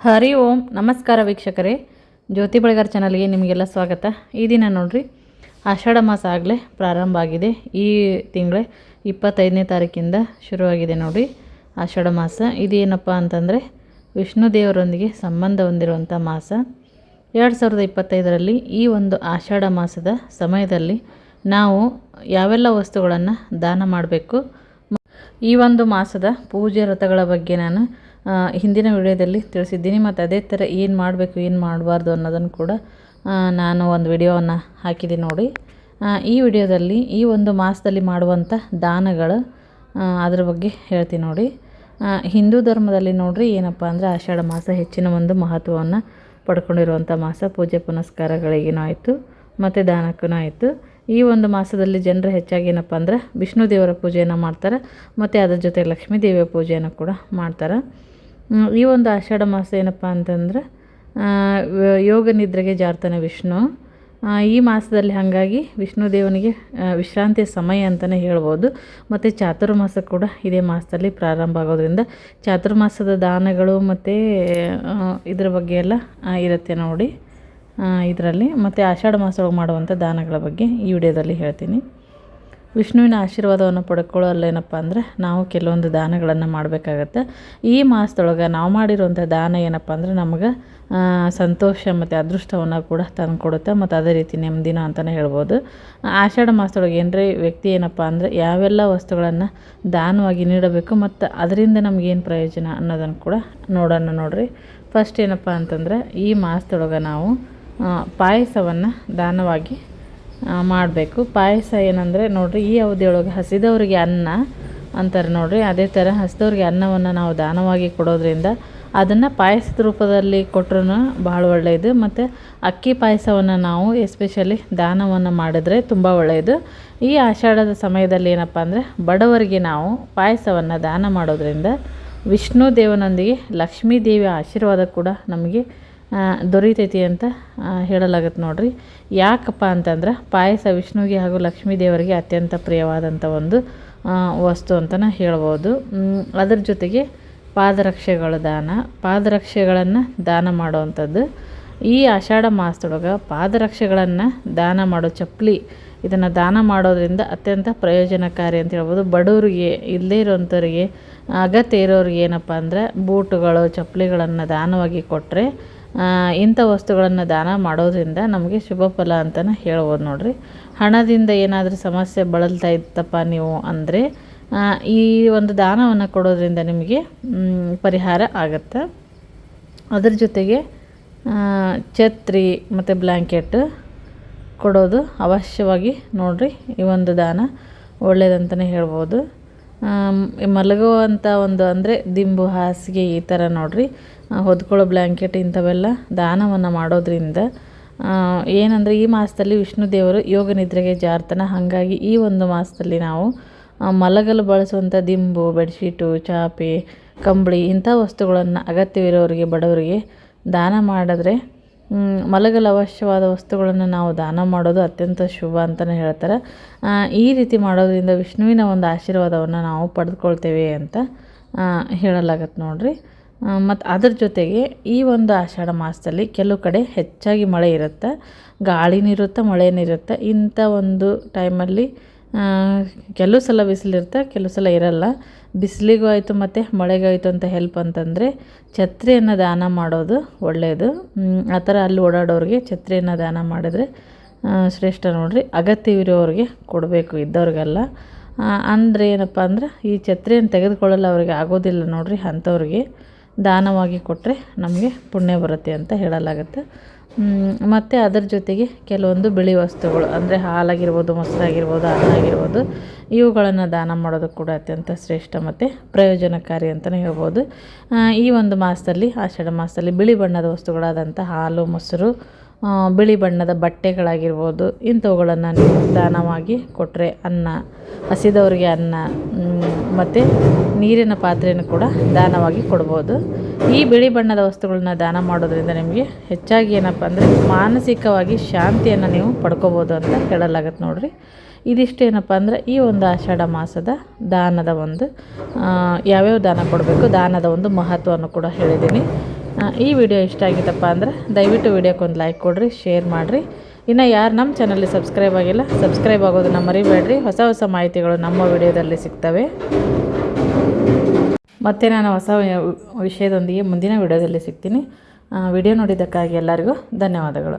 ಹರಿ ಓಂ, ನಮಸ್ಕಾರ ವೀಕ್ಷಕರೇ. ಜ್ಯೋತಿ ಬೆಳಗಾರ್ ಚಾನಲ್ಗೆ ನಿಮಗೆಲ್ಲ ಸ್ವಾಗತ. ಈ ದಿನ ನೋಡಿರಿ, ಆಷಾಢ ಮಾಸ ಆಗಲೇ ಪ್ರಾರಂಭ ಆಗಿದೆ. ಈ ತಿಂಗಳೇ ಇಪ್ಪತ್ತೈದನೇ ತಾರೀಕಿಂದ ಶುರುವಾಗಿದೆ ನೋಡಿ ಆಷಾಢ ಮಾಸ. ಇದೇನಪ್ಪ ಅಂತಂದರೆ, ವಿಷ್ಣು ದೇವರೊಂದಿಗೆ ಸಂಬಂಧ ಹೊಂದಿರುವಂಥ ಮಾಸ. ಎರಡು ಸಾವಿರದ ಇಪ್ಪತ್ತೈದರಲ್ಲಿ ಈ ಒಂದು ಆಷಾಢ ಮಾಸದ ಸಮಯದಲ್ಲಿ ನಾವು ಯಾವೆಲ್ಲ ವಸ್ತುಗಳನ್ನು ದಾನ ಮಾಡಬೇಕು. ಈ ಒಂದು ಮಾಸದ ಪೂಜೆ ವ್ರತಗಳ ಬಗ್ಗೆ ನಾನು ಹಿಂದಿನ ವಿಡಿಯೋದಲ್ಲಿ ತಿಳಿಸಿದ್ದೀನಿ ಮತ್ತು ಅದೇ ಥರ ಏನು ಮಾಡಬೇಕು, ಏನು ಮಾಡಬಾರ್ದು ಅನ್ನೋದನ್ನು ಕೂಡ ನಾನು ಒಂದು ವಿಡಿಯೋವನ್ನು ಹಾಕಿದ್ದೀನಿ ನೋಡಿ. ಈ ವಿಡಿಯೋದಲ್ಲಿ ಈ ಒಂದು ಮಾಸದಲ್ಲಿ ಮಾಡುವಂಥ ದಾನಗಳು ಅದರ ಬಗ್ಗೆ ಹೇಳ್ತೀನಿ ನೋಡಿ. ಹಿಂದೂ ಧರ್ಮದಲ್ಲಿ ನೋಡಿರಿ ಏನಪ್ಪ ಅಂದರೆ ಆಷಾಢ ಮಾಸ ಹೆಚ್ಚಿನ ಒಂದು ಮಹತ್ವವನ್ನು ಪಡ್ಕೊಂಡಿರುವಂಥ ಮಾಸ ಪೂಜೆ ಪುನಸ್ಕಾರಗಳಿಗೇನೂ ಆಯಿತು, ಮತ್ತು ದಾನಕ್ಕೂ ಆಯಿತು. ಈ ಒಂದು ಮಾಸದಲ್ಲಿ ಜನರು ಹೆಚ್ಚಾಗಿ ಏನಪ್ಪ ಅಂದ್ರೆ ವಿಷ್ಣು ದೇವರ ಪೂಜೆಯನ್ನು ಮಾಡ್ತಾರೆ, ಮತ್ತು ಅದರ ಜೊತೆ ಲಕ್ಷ್ಮೀ ದೇವಿಯ ಪೂಜೆಯನ್ನು ಕೂಡ ಮಾಡ್ತಾರೆ. ಈ ಒಂದು ಆಷಾಢ ಮಾಸ ಏನಪ್ಪ ಅಂತಂದ್ರೆ ಯೋಗ ನಿದ್ರೆಗೆ ಜಾರ್ತಾನೆ ವಿಷ್ಣು. ಈ ಮಾಸದಲ್ಲಿ ಹಾಗಾಗಿ ವಿಷ್ಣು ದೇವನಿಗೆ ವಿಶ್ರಾಂತಿಯ ಸಮಯ ಅಂತಲೇ ಹೇಳ್ಬೋದು. ಮತ್ತು ಚಾತುರ್ಮಾಸ ಕೂಡ ಇದೇ ಮಾಸದಲ್ಲಿ ಪ್ರಾರಂಭ ಆಗೋದ್ರಿಂದ ಚಾತುರ್ಮಾಸದ ದಾನಗಳು ಮತ್ತು ಇದ್ರ ಬಗ್ಗೆ ಎಲ್ಲ ಇರುತ್ತೆ ನೋಡಿ. ಇದರಲ್ಲಿ. ಮತ್ತು ಆಷಾಢ ಮಾಸದೊಳಗೆ ಮಾಡುವಂಥ ದಾನಗಳ ಬಗ್ಗೆ ಈ ವಿಡಿಯೋದಲ್ಲಿ ಹೇಳ್ತೀನಿ. ವಿಷ್ಣುವಿನ ಆಶೀರ್ವಾದವನ್ನು ಪಡ್ಕೊಳ್ಳೋಲ್ಲ ಏನಪ್ಪ ಅಂದರೆ ನಾವು ಕೆಲವೊಂದು ದಾನಗಳನ್ನು ಮಾಡಬೇಕಾಗತ್ತೆ. ಈ ಮಾಸದೊಳಗೆ ನಾವು ಮಾಡಿರುವಂಥ ದಾನ ಏನಪ್ಪ ಅಂದರೆ ನಮಗೆ ಸಂತೋಷ ಮತ್ತು ಅದೃಷ್ಟವನ್ನು ಕೂಡ ತಂದು ಕೊಡುತ್ತೆ ಮತ್ತು ಅದೇ ರೀತಿ ನೆಮ್ಮದಿನ ಅಂತಲೇ ಹೇಳ್ಬೋದು. ಆಷಾಢ ಮಾಸದೊಳಗೆ ಏನರೇ ವ್ಯಕ್ತಿ ಏನಪ್ಪ ಅಂದರೆ ಯಾವೆಲ್ಲ ವಸ್ತುಗಳನ್ನು ದಾನವಾಗಿ ನೀಡಬೇಕು ಮತ್ತು ಅದರಿಂದ ನಮಗೇನು ಪ್ರಯೋಜನ ಅನ್ನೋದನ್ನು ಕೂಡ ನೋಡೋಣ ನೋಡಿರಿ. ಫಸ್ಟ್ ಏನಪ್ಪ ಅಂತಂದ್ರೆ ಈ ಮಾಸದೊಳಗೆ ನಾವು ಪಾಯಸವನ್ನು ದಾನವಾಗಿ ಮಾಡಬೇಕು. ಪಾಯಸ ಏನಂದರೆ ನೋಡಿರಿ, ಈ ಅವಧಿಯೊಳಗೆ ಹಸಿದವರಿಗೆ ಅನ್ನ ಅಂತಾರೆ ನೋಡಿರಿ. ಅದೇ ಥರ ಹಸಿದವ್ರಿಗೆ ಅನ್ನವನ್ನು ನಾವು ದಾನವಾಗಿ ಕೊಡೋದ್ರಿಂದ ಅದನ್ನು ಪಾಯಸದ ರೂಪದಲ್ಲಿ ಕೊಟ್ರೂ ಭಾಳ ಒಳ್ಳೆಯದು ಮತ್ತು ಅಕ್ಕಿ ಪಾಯಸವನ್ನು ನಾವು ಎಸ್ಪೆಷಲಿ ದಾನವನ್ನು ಮಾಡಿದ್ರೆ ತುಂಬ ಒಳ್ಳೆಯದು ಈ ಆಷಾಢದ ಸಮಯದಲ್ಲಿ ಏನಪ್ಪ ಅಂದರೆ, ಬಡವರಿಗೆ ನಾವು ಪಾಯಸವನ್ನು ದಾನ ಮಾಡೋದ್ರಿಂದ ವಿಷ್ಣು ದೇವನೊಂದಿಗೆ ಲಕ್ಷ್ಮೀ ದೇವಿಯ ಆಶೀರ್ವಾದ ಕೂಡ ನಮಗೆ ದೊರೀತೈತಿ ಅಂತ ಹೇಳಲಾಗತ್ತೆ ನೋಡ್ರಿ. ಯಾಕಪ್ಪ ಅಂತಂದ್ರೆ, ಪಾಯಸ ವಿಷ್ಣುವಿಗೆ ಹಾಗೂ ಲಕ್ಷ್ಮೀ ದೇವರಿಗೆ ಅತ್ಯಂತ ಪ್ರಿಯವಾದಂಥ ಒಂದು ವಸ್ತು ಅಂತಲೇ ಹೇಳ್ಬೋದು. ಅದ್ರ ಜೊತೆಗೆ ಪಾದರಕ್ಷೆಗಳ ದಾನ. ಪಾದರಕ್ಷೆಗಳನ್ನು ದಾನ ಮಾಡುವಂಥದ್ದು. ಈ ಆಷಾಢ ಮಾಸದೊಳಗೆ ಪಾದರಕ್ಷೆಗಳನ್ನು ದಾನ ಮಾಡೋ ಚಪ್ಪಲಿ ಇದನ್ನು ದಾನ ಮಾಡೋದರಿಂದ ಅತ್ಯಂತ ಪ್ರಯೋಜನಕಾರಿ ಅಂತ ಹೇಳ್ಬೋದು. ಬಡವರಿಗೆ ಇಲ್ಲದೇ ಇರೋಂಥವ್ರಿಗೆ ಅಗತ್ಯ ಇರೋರಿಗೆ ಏನಪ್ಪ ಅಂದರೆ, ಬೂಟುಗಳು ಚಪ್ಪಲಿಗಳನ್ನು ದಾನವಾಗಿ ಕೊಟ್ಟರೆ ಇಂಥ ವಸ್ತುಗಳನ್ನು ದಾನ ಮಾಡೋದ್ರಿಂದ ನಮಗೆ ಶುಭ ಫಲ ಅಂತಲೇ ಹೇಳ್ಬೋದು ನೋಡಿರಿ. ಹಣದಿಂದ ಏನಾದರೂ ಸಮಸ್ಯೆ ಬಳಲ್ತಾ ಇತ್ತಪ್ಪ ನೀವು ಅಂದರೆ ಈ ಒಂದು ದಾನವನ್ನು ಕೊಡೋದ್ರಿಂದ ನಿಮಗೆ ಪರಿಹಾರ ಆಗುತ್ತೆ. ಅದರ ಜೊತೆಗೆ ಛತ್ರಿ ಮತ್ತು ಬ್ಲ್ಯಾಂಕೆಟ್ ಕೊಡೋದು ಅವಶ್ಯವಾಗಿ ನೋಡಿರಿ. ಈ ಒಂದು ದಾನ ಒಳ್ಳೆಯದಂತಲೇ ಹೇಳ್ಬೋದು. ಮಲಗುವಂಥ ಒಂದು ಅಂದರೆ ದಿಂಬು, ಹಾಸಿಗೆ ಈ ಥರ ನೋಡಿರಿ. ಹೊದ್ಕೊಳ್ಳೋ ಬ್ಲ್ಯಾಂಕೆಟ್ ಇಂಥವೆಲ್ಲ ದಾನವನ್ನು ಮಾಡೋದ್ರಿಂದ ಏನಂದರೆ ಈ ಮಾಸದಲ್ಲಿ ವಿಷ್ಣು ದೇವರು ಯೋಗ ನಿದ್ರೆಗೆ ಜಾರ್ತನ. ಹಾಗಾಗಿ ಈ ಒಂದು ಮಾಸದಲ್ಲಿ ನಾವು ಮಲಗಲು ಬಳಸುವಂಥ ದಿಂಬು ಬೆಡ್ಶೀಟು ಚಾಪೆ, ಕಂಬಳಿ ಇಂಥ ವಸ್ತುಗಳನ್ನು ಅಗತ್ಯವಿರೋರಿಗೆ, ಬಡವರಿಗೆ ದಾನ ಮಾಡಿದ್ರೆ ಮಲಗಲು ಅವಶ್ಯವಾದ ವಸ್ತುಗಳನ್ನು ನಾವು ದಾನ ಮಾಡೋದು ಅತ್ಯಂತ ಶುಭ ಅಂತಲೇ ಹೇಳ್ತಾರೆ. ಈ ರೀತಿ ಮಾಡೋದರಿಂದ ವಿಷ್ಣುವಿನ ಒಂದು ಆಶೀರ್ವಾದವನ್ನು ನಾವು ಪಡೆದುಕೊಳ್ತೇವೆ ಅಂತ ಹೇಳಲಾಗತ್ತೆ ನೋಡಿರಿ. ಮತ್ತು ಅದರ ಜೊತೆಗೆ ಈ ಒಂದು ಆಷಾಢ ಮಾಸದಲ್ಲಿ ಕೆಲವು ಕಡೆ ಹೆಚ್ಚಾಗಿ ಮಳೆ ಇರುತ್ತೆ. ಗಾಳಿನೂ ಇರುತ್ತೆ, ಮಳೆನೂ ಇರುತ್ತೆ. ಇಂಥ ಒಂದು ಟೈಮಲ್ಲಿ ಕೆಲವು ಸಲ ಬಿಸಿಲಿರುತ್ತೆ, ಕೆಲವು ಸಲ ಇರಲ್ಲ. ಬಿಸಿಲಿಗೂ ಆಯಿತು ಮತ್ತು ಮಳೆಗೂ ಆಯಿತು ಅಂತ ಹೆಲ್ಪ್ ಅಂತಂದರೆ ಛತ್ರಿಯನ್ನು ದಾನ ಮಾಡೋದು ಒಳ್ಳೆಯದು ಆ ಥರ ಅಲ್ಲಿ ಓಡಾಡೋರಿಗೆ ಛತ್ರಿಯನ್ನು ದಾನ ಮಾಡಿದ್ರೆ ಶ್ರೇಷ್ಠ ನೋಡಿರಿ. ಅಗತ್ಯವಿರೋರಿಗೆ ಕೊಡಬೇಕು, ಇದ್ದವ್ರಿಗೆಲ್ಲ. ಅಂದರೆ ಏನಪ್ಪ ಅಂದ್ರೆ ಈ ಛತ್ರಿಯನ್ನು ತೆಗೆದುಕೊಳ್ಳಲು ಅವ್ರಿಗೆ ಆಗೋದಿಲ್ಲ ನೋಡಿರಿ, ಅಂಥವ್ರಿಗೆ ದಾನವಾಗಿ ಕೊಟ್ಟರೆ ನಮಗೆ ಪುಣ್ಯ ಬರುತ್ತೆ ಅಂತ ಹೇಳಲಾಗುತ್ತೆ. ಮತ್ತು ಅದರ ಜೊತೆಗೆ ಕೆಲವೊಂದು ಬಿಳಿ ವಸ್ತುಗಳು, ಅಂದರೆ ಹಾಲಾಗಿರ್ಬೋದು, ಮೊಸರಾಗಿರ್ಬೋದು ಅನ್ನ ಆಗಿರ್ಬೋದು ಇವುಗಳನ್ನು ದಾನ ಮಾಡೋದು ಕೂಡ ಅತ್ಯಂತ ಶ್ರೇಷ್ಠ ಮತ್ತು ಪ್ರಯೋಜನಕಾರಿ ಅಂತಲೇ ಹೇಳ್ಬೋದು. ಈ ಒಂದು ಮಾಸದಲ್ಲಿ, ಆಷಾಢ ಮಾಸದಲ್ಲಿ ಬಿಳಿ ಬಣ್ಣದ ವಸ್ತುಗಳಾದಂಥ ಹಾಲು, ಮೊಸರು ಬಿಳಿ ಬಣ್ಣದ ಬಟ್ಟೆಗಳಾಗಿರ್ಬೋದು, ಇಂಥವುಗಳನ್ನು ನೀವು ದಾನವಾಗಿ ಕೊಟ್ಟರೆ ಅನ್ನ, ಹಸಿದವರಿಗೆ ಅನ್ನ ಮತ್ತು ನೀರಿನ ಪಾತ್ರೆಯನ್ನು ಕೂಡ ದಾನವಾಗಿ ಕೊಡ್ಬೋದು. ಈ ಬಿಳಿ ಬಣ್ಣದ ವಸ್ತುಗಳನ್ನ ದಾನ ಮಾಡೋದ್ರಿಂದ ನಿಮಗೆ ಹೆಚ್ಚಾಗಿ ಏನಪ್ಪ ಅಂದರೆ ಮಾನಸಿಕವಾಗಿ ಶಾಂತಿಯನ್ನು ನೀವು ಪಡ್ಕೋಬೋದು ಅಂತ ಹೇಳಲಾಗತ್ತೆ ನೋಡಿರಿ. ಇದಿಷ್ಟು ಏನಪ್ಪ ಅಂದರೆ ಈ ಒಂದು ಆಷಾಢ ಮಾಸದ ದಾನದ ಒಂದು ಯಾವ್ಯಾವ ದಾನ ಕೊಡಬೇಕು, ದಾನದ ಒಂದು ಮಹತ್ವವನ್ನು ಕೂಡ ಹೇಳಿದ್ದೀನಿ. ಈ ವಿಡಿಯೋ ಇಷ್ಟ ಆಗಿತ್ತಪ್ಪ ಅಂದ್ರೆ ದಯವಿಟ್ಟು ವಿಡಿಯೋಕ್ಕೆ ಒಂದು ಲೈಕ್ ಕೊಡಿರಿ, ಶೇರ್ ಮಾಡಿರಿ. ಇನ್ನು ಯಾರು ನಮ್ಮ ಚಾನಲ್ಗೆ ಸಬ್ಸ್ಕ್ರೈಬ್ ಆಗಿಲ್ಲ ಸಬ್ಸ್ಕ್ರೈಬ್ ಆಗೋದನ್ನ ಮರಿಬೇಡ್ರಿ. ಹೊಸ ಹೊಸ ಮಾಹಿತಿಗಳು ನಮ್ಮ ವಿಡಿಯೋದಲ್ಲಿ ಸಿಗ್ತವೆ. ಮತ್ತೆ ನಾನು ಹೊಸ ವಿಷಯದೊಂದಿಗೆ ಮುಂದಿನ ವಿಡಿಯೋದಲ್ಲಿ ಸಿಗ್ತೀನಿ. ವಿಡಿಯೋ ನೋಡಿದ್ದಕ್ಕಾಗಿ ಎಲ್ಲರಿಗೂ ಧನ್ಯವಾದಗಳು.